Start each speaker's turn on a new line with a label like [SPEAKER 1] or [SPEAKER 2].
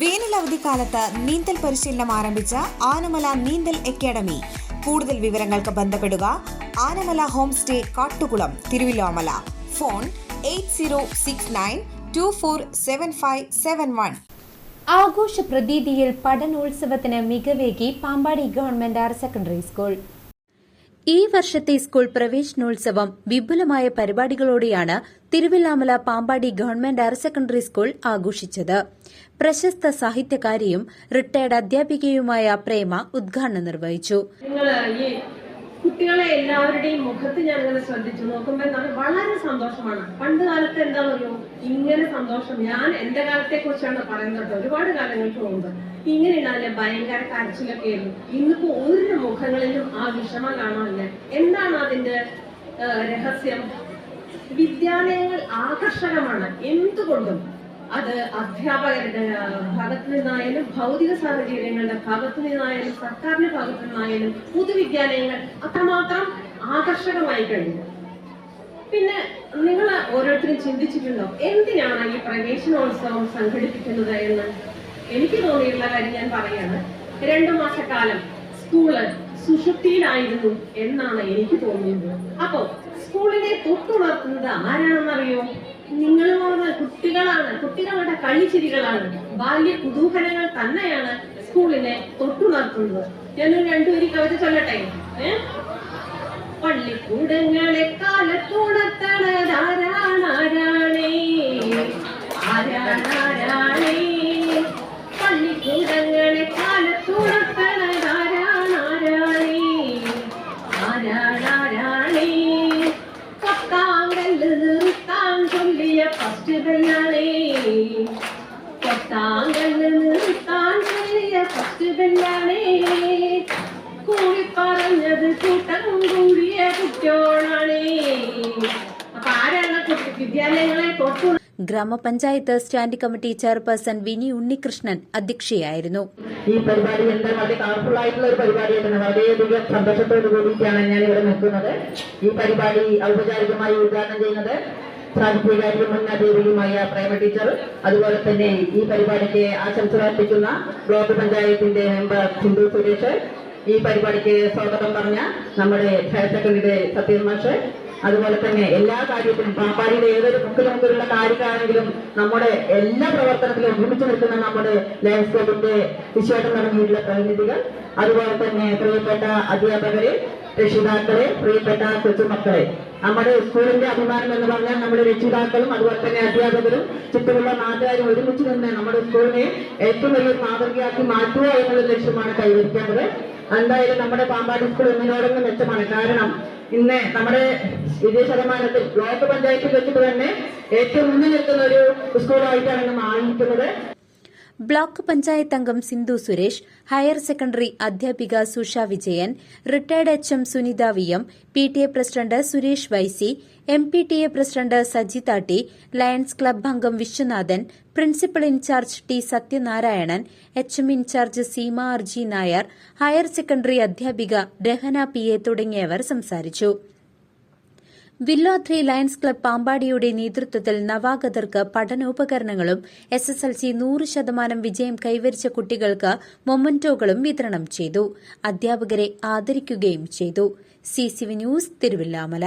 [SPEAKER 1] വേനൽ അവധിക്കാലത്ത് നീന്തൽ പരിശീലനം ആരംഭിച്ച ആനമല നീന്തൽ അക്കാദമി. കൂടുതൽ വിവരങ്ങൾക്ക് ബന്ധപ്പെടുക Anamala home stay Kattukulam Thiruvilwamala. Phone eight zero six nine two four seven five seven one.
[SPEAKER 2] ആഘോഷ പ്രതീതിയിൽ പഠനോത്സവത്തിന് മികവേകി Pampady government higher secondary school. ഈ വർഷത്തെ സ്കൂൾ പ്രവേശനോത്സവം വിപുലമായ പരിപാടികളോടെയാണ് Thiruvilwamala Pampady government higher secondary school ആഘോഷിച്ചത്. പ്രശസ്ത സാഹിത്യകാരിയും റിട്ടയർഡ് അധ്യാപികയുമായ പ്രേമ ഉദ്ഘാടനം നിർവഹിച്ചു.
[SPEAKER 3] കുട്ടികളെ എല്ലാവരുടെയും മുഖത്ത് ഞാൻ ഇങ്ങനെ ശ്രദ്ധിച്ചു നോക്കുമ്പോൾ എന്താണ് വളരെ സന്തോഷമാണ്. പണ്ട് കാലത്ത് എന്താണെന്നറിയോ ഇങ്ങനെ സന്തോഷം. ഞാൻ എന്റെ കാലത്തെ കുറിച്ചാണ് പറയുന്നത് കേട്ടോ. ഒരുപാട് കാലങ്ങൾക്ക് മുമ്പ്. ഇങ്ങനെ ഉണ്ടാവില്ല ഭയങ്കര കരച്ചിലൊക്കെ ആയിരുന്നു. ഇന്നിപ്പോ ഒരു മുഖങ്ങളിലും ആ വിഷമം കാണാനില്ല എന്താണ് അതിന്റെ രഹസ്യം? വിദ്യാലയങ്ങൾ ആകർഷകമാണ്. എന്തുകൊണ്ടും. അത് അധ്യാപകരുടെ ഭാഗത്തു നിന്നായാലും ഭൗതിക സാഹചര്യങ്ങളുടെ ഭാഗത്തു നിന്നായാലും സർക്കാരിന്റെ ഭാഗത്തു നിന്നായാലും പൊതുവിദ്യാലയങ്ങൾ അത്രമാത്രം ആകർഷകമായി കഴിഞ്ഞു. പിന്നെ നിങ്ങൾ ഓരോരുത്തരും ചിന്തിച്ചിട്ടുണ്ടോ? എന്തിനാണ് ഈ പ്രവേശനോത്സവം സംഘടിപ്പിക്കുന്നത് എന്ന്? എനിക്ക് തോന്നിയിട്ടുള്ള കാര്യം ഞാൻ പറയാണ്. രണ്ടു മാസക്കാലം സ്കൂൾ സുഷുപ്തിയിലായിരുന്നു എന്നാണ് എനിക്ക് തോന്നിയത് അപ്പോ സ്കൂളിനെ തൊട്ടുണർത്തുന്നത് ആരാണെന്നറിയോ? നിങ്ങൾ പറഞ്ഞ കുട്ടികളാണ്. കുട്ടികളുടെ കളിച്ചിരികളാണ് ബാല്യ കുതൂഹലങ്ങൾ തന്നെയാണ് സ്കൂളിനെ തൊട്ടുണർത്തുന്നത്. ഞാനൊരു രണ്ടുപേരി കവിത ചൊല്ലട്ടെ? പള്ളിക്കൂടങ്ങളെ കാലത്തുണർത്തണതാരാണാരാണേ നിർത്താൻ ബെല്ലാണേ കൂടി പറഞ്ഞത് കൂട്ടം കൂടിയ കുട്ടിയോളാണേ. അപ്പൊ ആരാണ് കുട്ടി? വിദ്യാലയങ്ങളെ തൊട്ടു
[SPEAKER 2] ഗ്രാമപഞ്ചായത്ത് standing committee chairperson Vini Unnikrishnan അധ്യക്ഷയായിരുന്നു.
[SPEAKER 4] ഈ പരിപാടി എന്താ? വളരെ കളർഫുൾ ആയിട്ടുള്ള ഒരു പരിപാടിയായിട്ടാണ് വളരെയധികം സന്തോഷത്തോടുകൂടിയിട്ടാണ് ഞാൻ ഇവിടെ നിൽക്കുന്നത്. ഈ പരിപാടി ഔപചാരികമായി ഉദ്ഘാടനം ചെയ്യുന്നത് സാഹിത്യകാരിയും മുൻ അധ്യാപികയുമായ പ്രേമ ടീച്ചർ അതുപോലെ തന്നെ ഈ പരിപാടിക്ക് ആശംസകൾ അർപ്പിക്കുന്ന ബ്ലോക്ക് പഞ്ചായത്തിന്റെ മെമ്പർ സിന്ധു സുരേഷ് ഈ പരിപാടിക്ക് സ്വാഗതം പറഞ്ഞ നമ്മുടെ ഹയർ സെക്കൻഡറിയുടെ സത്യൻ മാഷ് അതുപോലെ തന്നെ എല്ലാ കാര്യത്തിലും പാപ്പാടിയുടെ ഏതൊരു മുക്കിൽ മുക്കിലുള്ള കാര്യമാണെങ്കിലും നമ്മുടെ എല്ലാ പ്രവർത്തനത്തിലും ഒരുമിച്ച് നിൽക്കുന്ന നമ്മുടെ ലയൻസ് ക്ലബിന്റെ വിശ്വാസം നടന്നിട്ടുള്ള പ്രതിനിധികൾ അതുപോലെ തന്നെ പ്രിയപ്പെട്ട അധ്യാപകരെ രക്ഷിതാക്കളെ പ്രിയപ്പെട്ട കൊച്ചുമക്കളെ. നമ്മുടെ സ്കൂളിന്റെ അഭിമാനം എന്ന് പറഞ്ഞാൽ നമ്മുടെ രക്ഷിതാക്കളും അതുപോലെ തന്നെ അധ്യാപകരും ചുറ്റുമുള്ള നാട്ടുകാരും ഒരുമിച്ച് നിന്ന് നമ്മുടെ സ്കൂളിനെ ഏറ്റവും വലിയ മാതൃകയാക്കി മാറ്റുക എന്നുള്ള ലക്ഷ്യമാണ് കൈവരിക്കേണ്ടത്. എന്തായാലും നമ്മുടെ പാമ്പാടി സ്കൂൾ എന്നതിനോടൊന്ന് മെച്ചമാണ്. കാരണം ഇന്ന് നമ്മുടെ വിജയ ശതമാനത്തിൽ ബ്ലോക്ക് പഞ്ചായത്തിൽ വെച്ചിട്ട് തന്നെ ഏറ്റവും മുന്നിൽ നിൽക്കുന്ന ഒരു സ്കൂളായിട്ടാണ് ഇന്ന് മാറിയിരിക്കുന്നത്.
[SPEAKER 2] ബ്ലോക്ക് പഞ്ചായത്ത് അംഗം സിന്ധു സുരേഷ് ഹയർ സെക്കൻഡറി അധ്യാപിക Susha Vijayan retired H M Sunitha V M P T A president Suresh vice M P T A president Saji താട്ടി Lions club അംഗം Viswanathan principal in charge T Sathyanarayanan H M in charge Seema R G Nair higher secondary അധ്യാപിക Rahana P A തുടങ്ങിയവർ സംസാരിച്ചു. വില്ലോത്രി lions club പാമ്പാടിയുടെ നേതൃത്വത്തിൽ നവാഗതർക്ക് പഠനോപകരണങ്ങളും S S L C നൂറ് ശതമാനം വിജയം കൈവരിച്ച കുട്ടികൾക്ക് മൊമന്റോകളും വിതരണം ചെയ്തു. അധ്യാപകരെ ആദരിക്കുകയും ചെയ്തു. C news Thiruvilwamala.